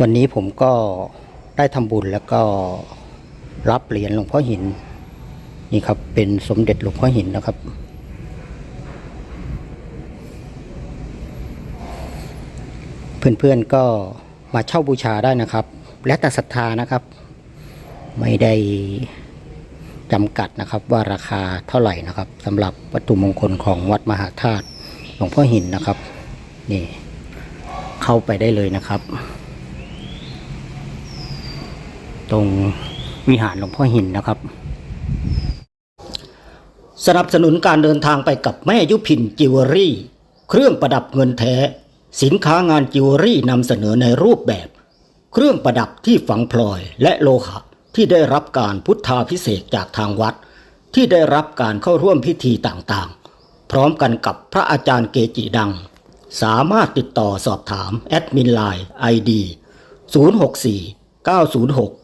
วันนี้ผมก็ได้ทำบุญแล้วก็รับเหรียญหลวงพ่อหิน นี่ครับเป็นสมเด็จหลวงพ่อหินนะครับ เพื่อนๆก็มาเช่าบูชาได้นะครับ และแต่ศรัทธานะครับ ไม่ได้จำกัดนะครับว่าราคาเท่าไหร่นะครับสำหรับวัตถุมงคลของวัดมหาธาตุหลวงพ่อหินนะครับ นี่เข้าไปได้เลยนะครับ ตรงวิหารหลวงพ่อหินนะครับ สนับสนุนการเดินทางไปกับแม่ยุพินจิวเวลรี่ เครื่องประดับเงินแท้ สินค้างานจิวเวลรี่นำเสนอในรูปแบบ เครื่องประดับที่ฝังพลอยและโลหะที่ได้รับการพุทธาพิเศษจากทางวัด ที่ได้รับการเข้าร่วมพิธีต่างๆ พร้อมกันกับพระอาจารย์เกจิดัง สามารถติดต่อสอบถาม แอดมินไลน์ ID 064 906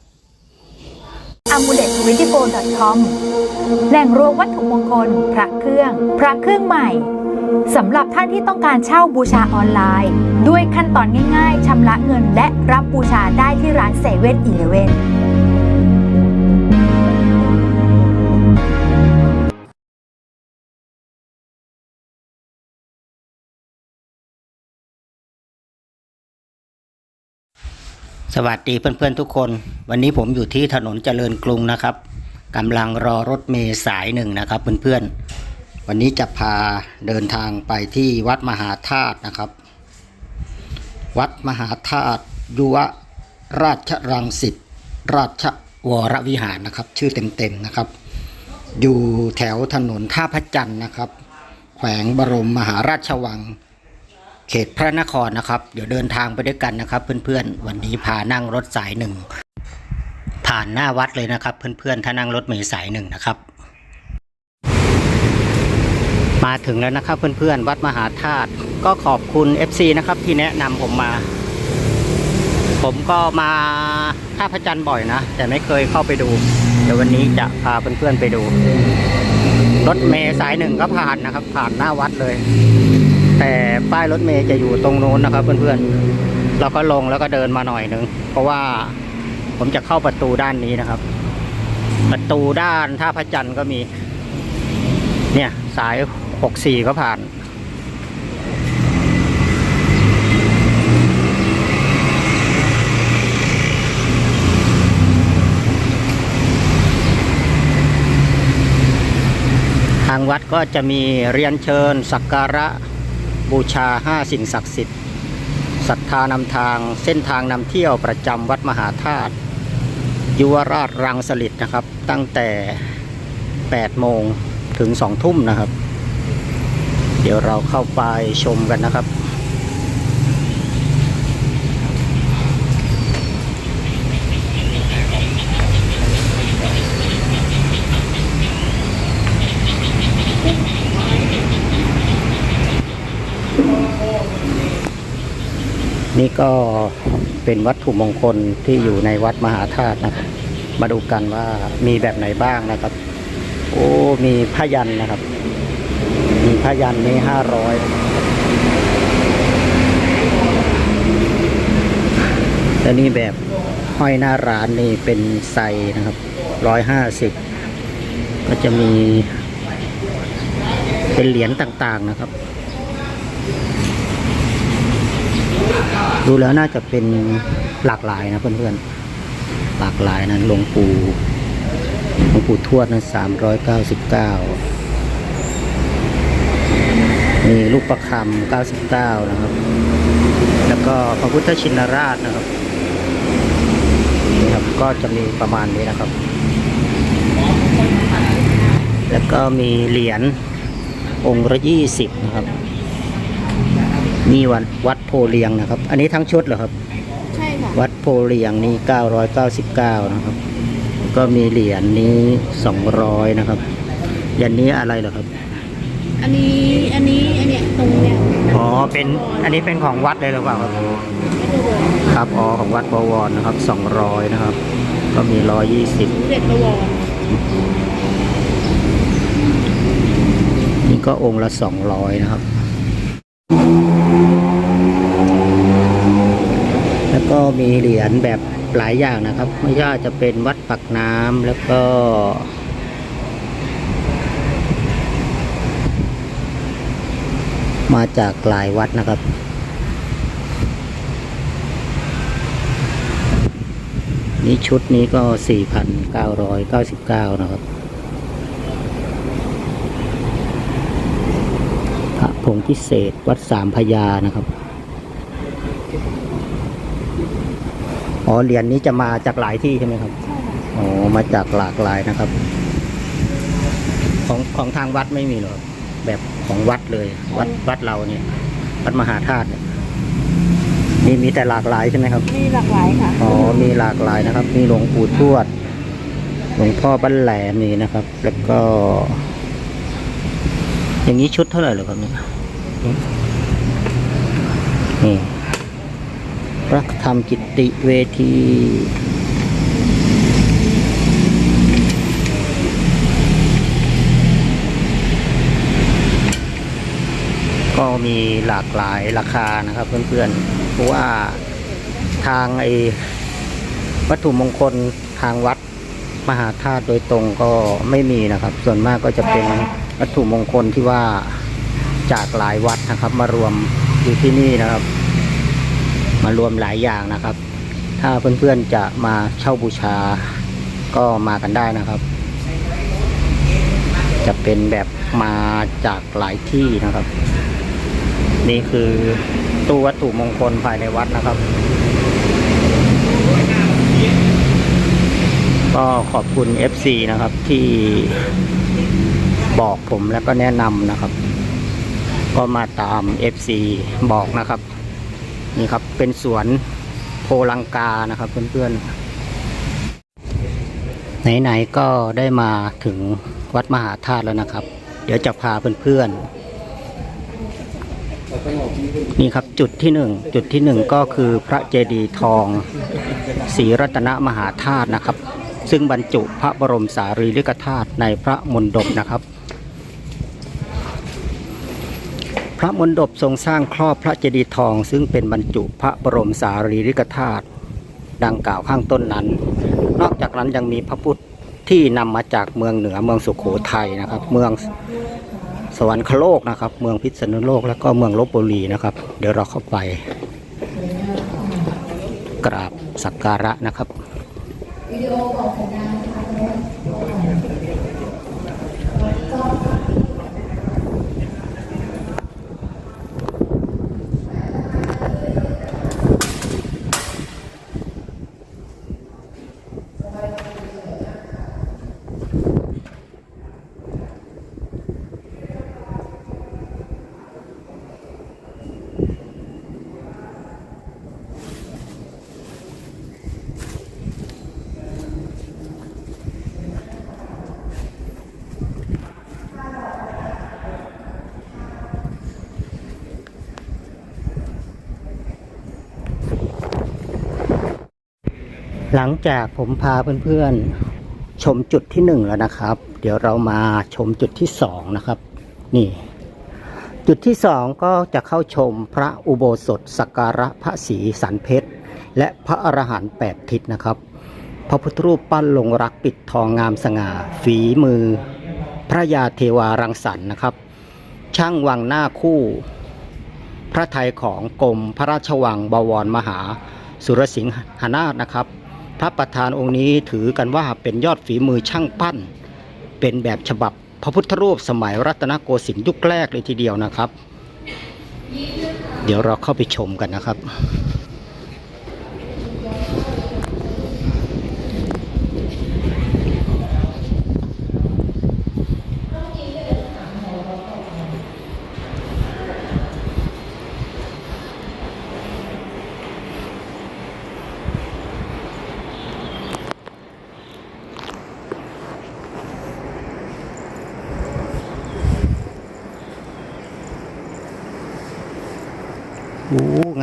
a m u l e t 2 4 com แหล่งรวมวัตถุมงคล พระเครื่อง พระเครื่องใหม่สำหรับท่านที่ต้องการเช่าบูชาออนไลน์ ด้วยขั้นตอนง่ายๆชำระเงินและรับบูชาได้ที่ร้านเซเว่นอีเลเวน สวัสดีเพื่อนๆทุกคน วันนี้ผมอยู่ที่ถนนเจริญกรุงนะครับกำลังรอรถเมล์สายหนึ่งนะครับเพื่อนๆวันนี้จะพาเดินทางไปที่วัดมหาธาตุนะครับ วัดมหาธาตุยุวราชรังสิตราชวรวิหารนะครับ ชื่อเต็มๆนะครับ อยู่แถวถนนท่าพระจันทร์นะครับ แขวงบรมมหาราชวัง เขตพระนครนะครับ เดี๋ยวเดินทางไปด้วยกันนะครับ เพื่อนๆ วันนี้พานั่งรถสายหนึ่งผ่านหน้าวัดเลยนะครับ เพื่อนๆ ถ้านั่งรถเมล์สายหนึ่งนะครับ มาถึงแล้วนะครับเพื่อนๆ วัดมหาธาตุก็ขอบคุณ FC นะครับที่แนะนำผมมา ผมก็มาท่าพระจันทร์บ่อยนะ แต่ไม่เคยเข้าไปดู เดี๋ยววันนี้จะพาเพื่อนๆไปดู รถเมล์สายหนึ่งก็ผ่านนะครับ ผ่านหน้าวัดเลย แต่ป้ายรถเมย์จะอยู่ตรงโน้นนะครับ เพื่อนๆ เราก็ลงแล้วก็เดินมาหน่อยนึง เพราะว่าผมจะเข้าประตูด้านนี้นะครับ ประตูด้านท่าพระจันทร์ก็มี เนี่ยสายหกสี่ก็ผ่าน ทางวัดก็จะมีเรียนเชิญสักการะ บูชา 5 สิ่งศักดิ์สิทธิ์ศรัทธานำทางเส้นทางนำเที่ยวประจำวัดมหาธาตุยุวราชรังสลิดนะครับ ตั้งแต่ 8 โมงถึง 2 ทุ่มนะครับ เดี๋ยวเราเข้าไปชมกันนะครับ นี่ก็เป็นวัตถุมงคลที่อยู่ในวัดมหาธาตุนะครับ มาดูกันว่ามีแบบไหนบ้างนะครับ โอ้มีพยันนะครับ มีพยันนี้ห้าร้อยแล้วนี่แบบห้อยหน้าร้านนี่เป็นไซนะครับร้อยห้าสิบก็จะมี เป็นเหรียญต่างๆนะครับ ดูแล้วน่าจะเป็นหลากหลายนะเพื่อนๆ หลากหลายนั้นหลวงปู่หลวงปู่ทวดนั้นสามร้อยเก้าสิบเก้ามีลูกประคำเก้าสิบเก้านะครับ แล้วก็พระพุทธชินราชนะครับนี่ครับ ก็จะมีประมาณนี้นะครับ แล้วก็มีเหรียญองค์ละยี่สิบนะครับนี่วัดวัด โพเลียงนะครับ อันนี้ทั้งชุดเหรอครับ ใช่ค่ะ วัดโพเลียงนี่999 นะครับ ก็มีเหรียญนี้สองร้อยนะครับเหรียญนี้อะไรเหรอครับ อันนี้อันนี้อันเนี้ยตรงเนี้ยอ๋อ เป็น อันนี้เป็นของวัดเลยหรือเปล่าครับไม่ดูเลยครับ อ๋อ ของวัดบวรนะครับสองร้อยนะครับ ก็มีร้อยยี่สิบสมเด็จประวรนี่ก็องค์ละสองร้อยนะครับ แล้ว ก็มีเหรียญแบบหลายอย่างนะครับ ไม่ว่าจะเป็นวัดปักน้ำแล้วก็ มาจากหลายวัดนะครับนี่ชุดนี้ก็ 4,999 นะครับพระผงพิเศษวัดสามพญานะครับ อ๋อเหรียญนี้จะมาจากหลายที่ใช่ไหมครับอ๋อมาจากหลากหลายนะครับ ของของทางวัดไม่มีหรอแบบของวัดเลย วัดวัดเราเนี่ย วัดมหาธาตุเนี่ยมีมีแต่หลากหลายใช่ไหมครับ มีหลากหลายค่ะ อ๋อ มีหลากหลายนะครับ มีหลวงปู่ทวด หลวงพ่อบ้านแหลมนี่นะครับ แล้วก็ อย่างนี้ชุดเท่าไหร่เหรอครับเนี่ยนี่พ ระธรรมกิตติเวทีก็มีหลากหลายราคานะครับเพื่อนๆ เพราะว่าทางไอ้วัตถุมงคลทางวัดมหาธาตุโดยตรงก็ไม่มีนะครับ ส่วนมากก็จะเป็นวัตถุมงคลที่ว่าจากหลายวัดนะครับ มารวมอยู่ที่นี่นะครับ มารวมหลายอย่างนะครับ ถ้าเพื่อนๆจะมาเช่าบูชาก็มากันได้นะครับ จะเป็นแบบมาจากหลายที่นะครับ นี่คือตู้วัตถุมงคลภายในวัดนะครับ ก็ขอบคุณ FC นะครับที่บอกผมแล้วก็แนะนำนะครับ ก็มาตาม FC บอกนะครับ นี่ครับเป็นสวนโพลังกานะครับเพื่อนๆ ไหนๆก็ได้มาถึงวัดมหาธาตุแล้วนะครับ เดี๋ยวจะพาเพื่อนๆ นี่ครับจุดที่หนึ่งจุดที่หนึ่งก็คือพระเจดีย์ทองศรีรัตนมหาธาตุนะครับ ซึ่งบรรจุพระบรมสารีริกธาตุในพระมณฑปนะครับ พระมณฑปทรงสร้างครอบพระเจดีย์ทอง ซึ่งเป็นบรรจุพระบรมสารีริกธาตุดังกล่าวข้างต้นนั้น นอกจากนั้นยังมีพระพุทธที่นำมาจากเมืองเหนือเมืองสุขโขทัยนะครับ เมืองสวรรคโลกนะครับ เมืองพิษณุโลกแล้วก็เมืองลบบุรีนะครับ เดี๋ยวเราเข้าไป กราบสักการะนะครับห ลังจากผมพาเพื่อนๆ ชมจุดที่หนึ่งแล้วนะครับ เดี๋ยวเรามาชมจุดที่สองนะครับ นี่ จุดที่สองก็จะเข้าชมพระอุโบสถสักการะพระศรีสันเพชร และพระอรหันต์แปดทิศนะครับ พระพุทธรูปปั้นลงรักปิดทองงามสง่า ฝีมือ พระยาเทวารังสรรค์นะครับ ช่างวังหน้าคู่ พระไทยของกรมพระราชวังบวรมหาสุรสิงหนาถนะครับ พระประธานองค์นี้ถือกันว่าเป็นยอดฝีมือช่างปั้น เป็นแบบฉบับพระพุทธรูปสมัยรัตนโกสินทร์ยุคแรกเลยทีเดียวนะครับ เดี๋ยวเราเข้าไปชมกันนะครับ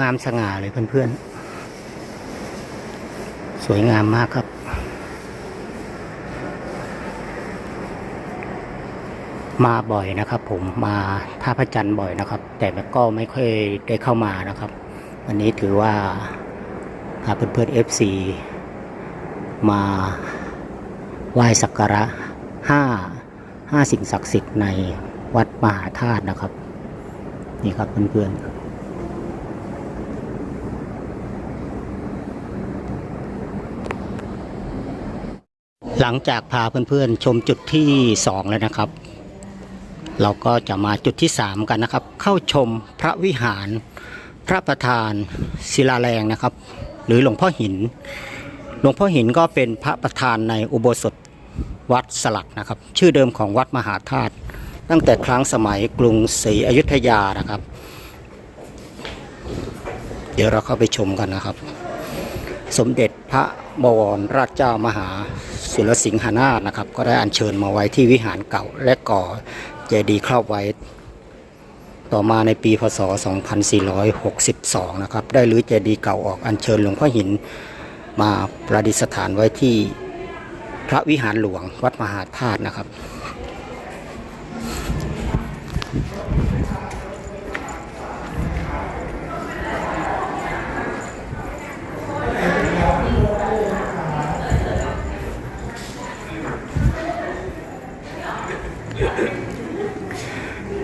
งามสง่าเลยเพื่อนๆ สวยงามมากครับ มาบ่อยนะครับ ผมมาท่าพระจันทร์บ่อยนะครับ แต่ก็ไม่ค่อยได้เข้ามานะครับ วันนี้ถือว่าพาเพื่อนๆ FC มาไหว้สักการะห้าห้าสิ่งศักดิ์สิทธิ์ในวัดมหาธาตุนะครับ นี่ครับเพื่อนๆ หลังจากพาเพื่อนๆชมจุดที่สองแล้วนะครับ เราก็จะมาจุดที่สามกันนะครับ เข้าชมพระวิหาร พระประธานศิลาแรงนะครับ หรือหลวงพ่อหิน หลวงพ่อหินก็เป็นพระประธานในอุโบสถวัดสลักนะครับ ชื่อเดิมของวัดมหาธาตุตั้งแต่ครั้งสมัยกรุงศรีอยุธยานะครับ เดี๋ยวเราเข้าไปชมกันนะครับ สมเด็จพระ บวรราชเจ้ามหาสุรสิงหานาถนะครับ ก็ได้อัญเชิญมาไว้ที่วิหารเก่าและก่อเจดีย์ครอบไว้ ต่อมาในปีพศ 2462 นะครับ ได้รื้อเจดีย์เก่าออกอัญเชิญหลวงพ่อหินมาประดิษฐานไว้ที่พระวิหารหลวงวัดมหาธาตุนะครับ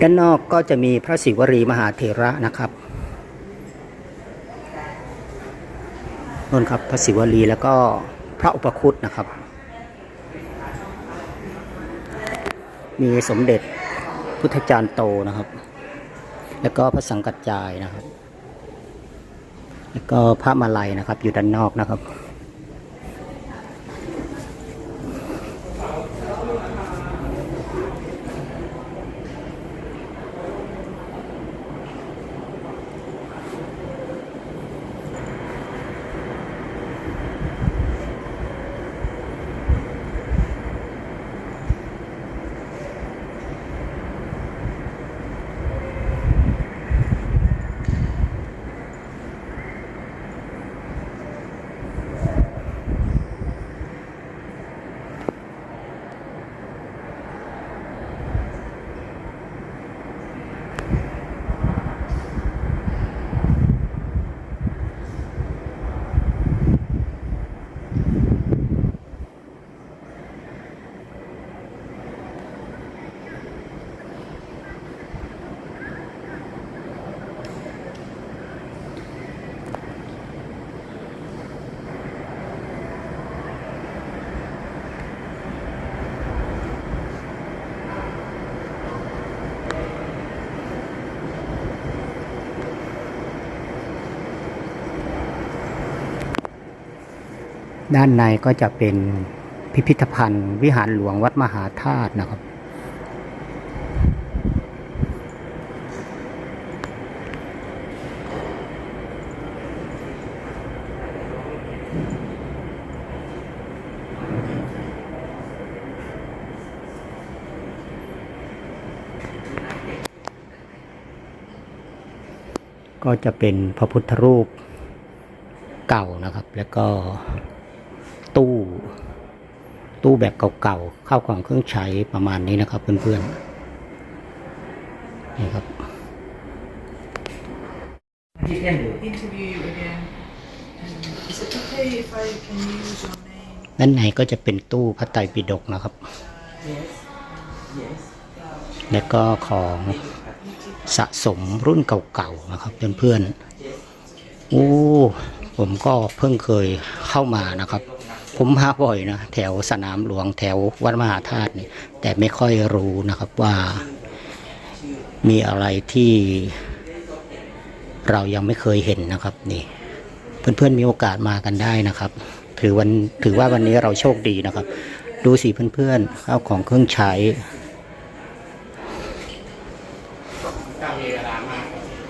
ด้านนอกก็จะมีพระศิวรีมหาเถระนะครับนนครับพระศิวลีแล้วก็พระอุปคุตนะครับ มีสมเด็จพุทธจารย์โตนะครับ แล้วก็พระสังกัจจายนะครับ แล้วก็พระมาลัยนะครับอยู่ด้านนอกนะครับ ด้านในก็จะเป็นพิพิธภัณฑ์ วิหารหลวงวัดมหาธาตุนะครับ ก็จะเป็นพระพุทธรูปเก่านะครับ แล้วก็ ตู้ ตู้แบบเก่าๆ เข้าวของเครื่องใช้ประมาณนี้นะครับเพื่อนๆ นี่ครับ interview you again. Um, is it okay if I can use your name? ด้านในก็จะเป็นตู้พระไตรปิฎกนะครับ Yes. Yes. แล้วก็ของสะสมรุ่นเก่าๆ นะครับเพื่อนๆ โอ้ ผมก็เพิ่งเคยเข้ามานะครับ ผมมาบ่อยนะแถวสนามหลวงแถววัดมหาธาตุนี่แต่ไม่ค่อยรู้นะครับว่ามีอะไรที่เรายังไม่เคยเห็นนะครับนี่ เพื่อนๆมีโอกาสมากันได้นะครับ ถือวันถือว่าวันนี้เราโชคดีนะครับ ดูสิเพื่อนๆข้าวของเครื่องใช้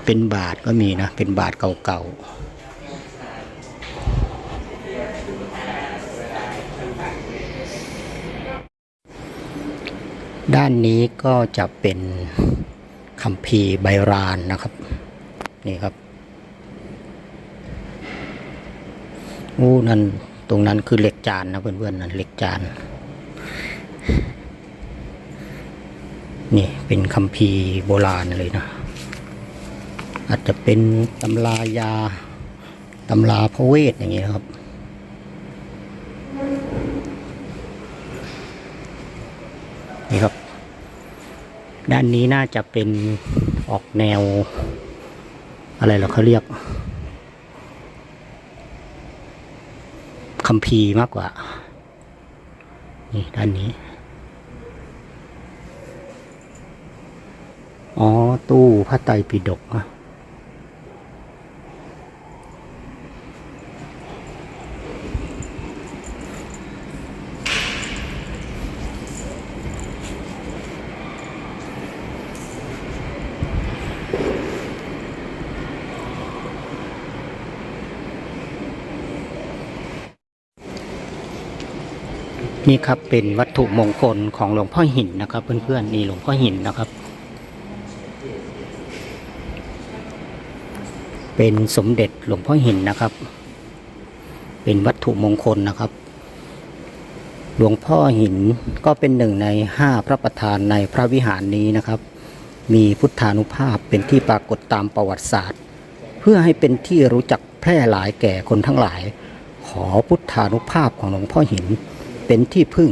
เป็นบาทก็มีนะ เป็นบาทเก่าๆ ด้านนี้ก็จะเป็นคัมภีร์ไบรานนะครับ นี่ครับอู้นั่นตรงนั้นคือเหล็กจานนะเพื่อนๆนั่นเหล็กจาน นี่เป็นคัมภีร์โบราณเลยนะ อาจจะเป็นตำรายาตำราพระเวทอย่างนี้ครับ ด้านนี้น่าจะเป็นออกแนว อะไรเหรอเขาเรียกคัมภีร์มากกว่า นี่ด้านนี้ อ๋อ ตู้พระไตรปิฎกอะ นี่ครับเป็นวัตถุมงคลของหลวงพ่อหินนะครับ เพื่อนๆนี่หลวงพ่อหินนะครับ เป็นสมเด็จหลวงพ่อหินนะครับ เป็นวัตถุมงคลนะครับ หลวงพ่อหินก็เป็นหนึ่งในห้าพระประธานในพระวิหารนี้นะครับ มีพุทธานุภาพเป็นที่ปรากฏตามประวัติศาสตร์ เพื่อให้เป็นที่รู้จักแพร่หลายแก่คนทั้งหลาย ขอพุทธานุภาพของหลวงพ่อหิน เป็นที่พึ่ง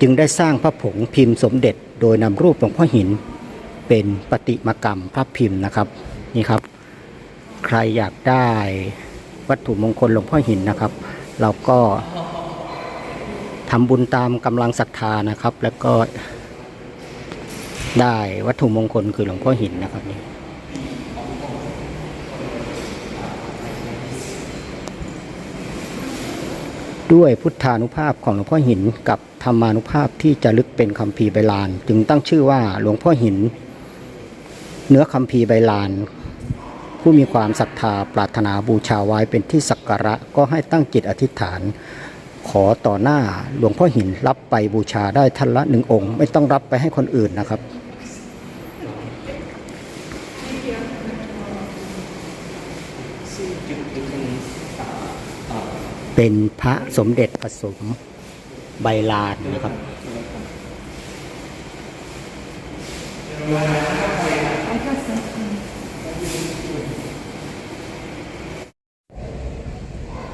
จึงได้สร้างพระผงพิมพ์สมเด็จ โดยนำรูปหลวงพ่อหิน เป็นปฏิมากรรมพระพิมพ์นะครับนี่ครับ ใครอยากได้วัตถุมงคลหลวงพ่อหินนะครับ เราก็ทำบุญตามกำลังศรัทธานะครับ แล้วก็ได้วัตถุมงคลคือหลวงพ่อหินนะครับนี่ ด้วยพุทธานุภาพของหลวงพ่อหินกับธรรมานุภาพที่จะลึกเป็นคำพีใบลาน จึงตั้งชื่อว่าหลวงพ่อหิน เนื้อคำพีใบลาน ผู้มีความศรัทธาปรารถนาบูชาไว้เป็นที่สักการะก็ให้ตั้งจิตอธิษฐาน ขอต่อหน้าหลวงพ่อหินรับไปบูชาได้ท่านละหนึ่งองค์ ไม่ต้องรับไปให้คนอื่นนะครับ เป็นพระสมเด็จผสมใบลานนะครับ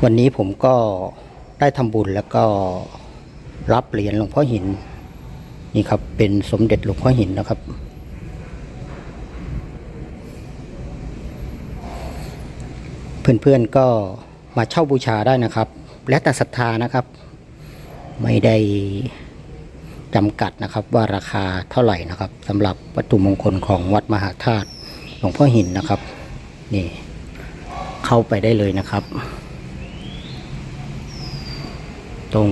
วันนี้ผมก็ได้ทำบุญแล้วก็รับเหรียญหลวงพ่อหิน นี่ครับเป็นสมเด็จหลวงพ่อหินนะครับเพื่อนๆก็ มาเช่าบูชาได้นะครับ และแต่ศรัทธานะครับ ไม่ได้จำกัดนะครับว่าราคาเท่าไหร่นะครับสำหรับวัตถุมงคลของวัดมหาธาตุหลวงพ่อหินนะครับนี่เข้าไปได้เลยนะครับ ตรง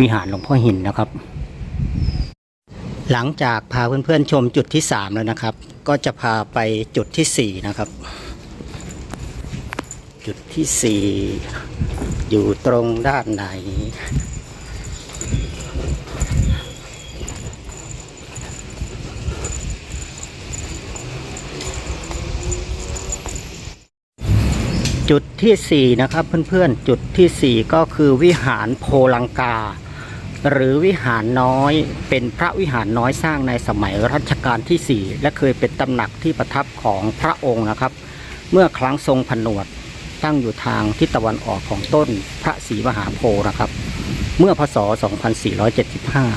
วิหารหลวงพ่อหินนะครับ หลังจากพาเพื่อนๆชมจุดที่สามแล้วนะครับ ก็จะพาไปจุดที่สี่นะครับ จุดที่สี่อยู่ตรงด้านไหน จุดที่สี่นะครับเพื่อนๆ จุดที่สี่ก็คือวิหารโพลังกา หรือวิหารน้อยเป็นพระวิหารน้อยสร้างในสมัยรัชกาลที่สี่และเคยเป็นตำหนักที่ประทับของพระองค์นะครับ เมื่อครั้งทรงผนวด ตั้งอยู่ทางทิศตะวันออกของต้นพระศรีมหาโพธิ์นะครับ เมื่อพศ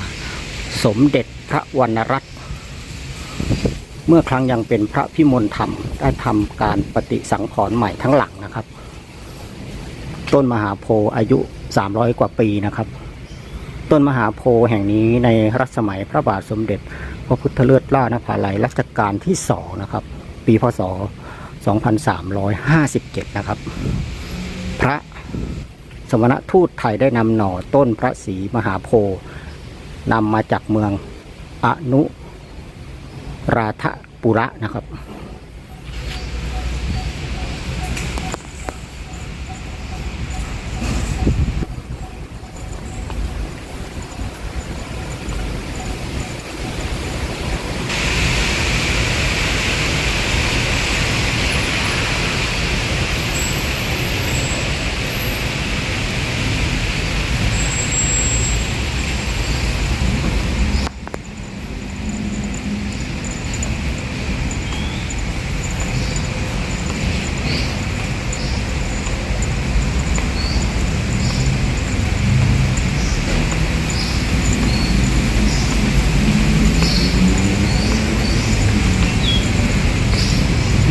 2475 สมเด็จพระวรรณรัตน์เมื่อครั้งยังเป็นพระพิมลธรรมได้ทำการปฏิสังขรณ์ใหม่ทั้งหลังนะครับ ต้นมหาโพธิ์อายุ 300 กว่าปีนะครับ ต้นมหาโพธิ์แห่งนี้ในรัชสมัยพระบาทสมเด็จ พระพุทธเลิศล่านภาลัยรัชกาลที่สองนะครับ ปีพศ 2357 นะครับ พระสมณทูตไทยได้นำหน่อต้นพระศรีมหาโพธิ์นำมาจากเมืองอนุราธปุระนะครับ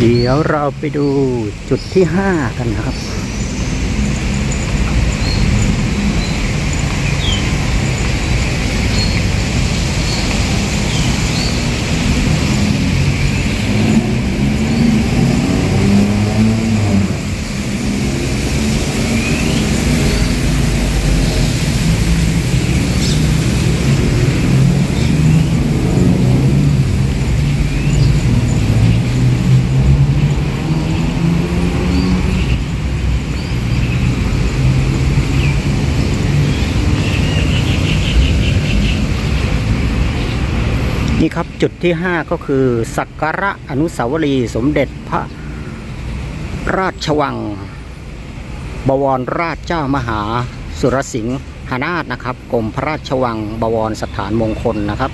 เดี๋ยวเราไปดูจุดที่ 5 กันนะครับ นี่ครับจุดที่ 5 ก็คือ สักการะอนุสาวรีย์สมเด็จพระราชวัง บวรราชเจ้ามหาสุรสิงหานาถนะครับกรมพระราชวังบวรสถานมงคลนะครับ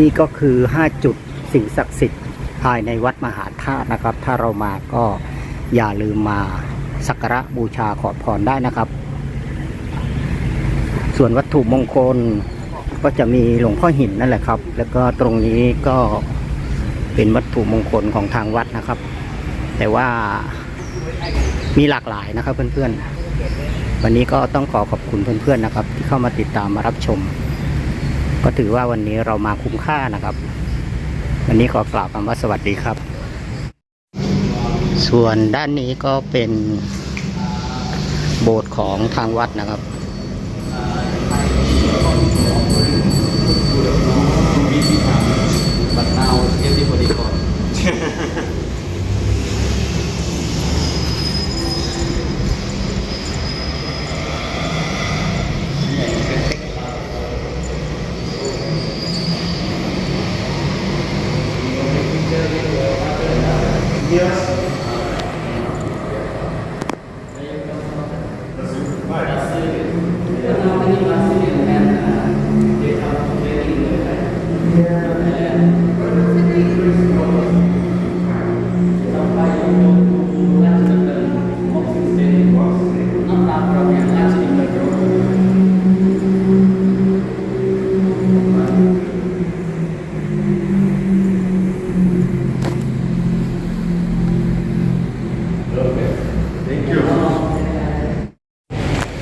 นี่ก็คือ 5 จุดสิ่งศักดิ์สิทธิ์ภายในวัดมหาธาตุนะครับ ถ้าเรามาก็อย่าลืมมาสักการะบูชาขอพรได้นะครับ ส่วนวัตถุมงคลก็จะมีหลวงพ่อหินนั่นแหละครับ แล้วก็ตรงนี้ก็เป็นวัตถุมงคลของทางวัดนะครับ แต่ว่ามีหลากหลายนะครับเพื่อนๆ วันนี้ก็ต้องขอขอบคุณเพื่อนๆนะครับ ที่เข้ามาติดตามมารับชม ก็ถือว่าวันนี้เรามาคุ้มค่านะครับ วันนี้ขอกล่าวคำว่าสวัสดีครับ ส่วนด้านนี้ก็เป็นโบสถ์ของทางวัดนะครับบัตรนาวเอฟดีบอดีก่อน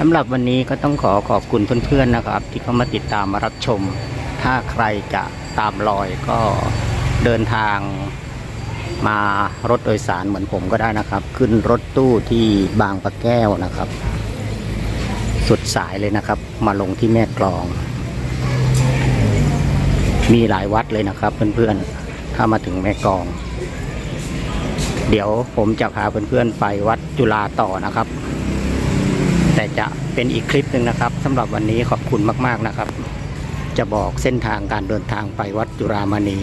ำหรับวันนี้ก็ต้องขอขอบคุณเพื่อนๆนะครับ ที่เข้ามาติดตามมารับชม ถ้าใครจะตามรอยก็เดินทางมารถโดยสารเหมือนผมก็ได้นะครับ ขึ้นรถตู้ที่บางปะแก้วนะครับ สุดสายเลยนะครับ มาลงที่แม่กลอง มีหลายวัดเลยนะครับ เพื่อนๆถ้ามาถึงแม่กลอง เดี๋ยวผมจะพาเพื่อนๆไปวัดจุฬาต่อนะครับ แต่จะเป็นอีกคลิปหนึ่งนะครับสำหรับวันนี้ขอบคุณมากๆนะครับ จะบอกเส้นทางการเดินทางไปวัดจุรามณี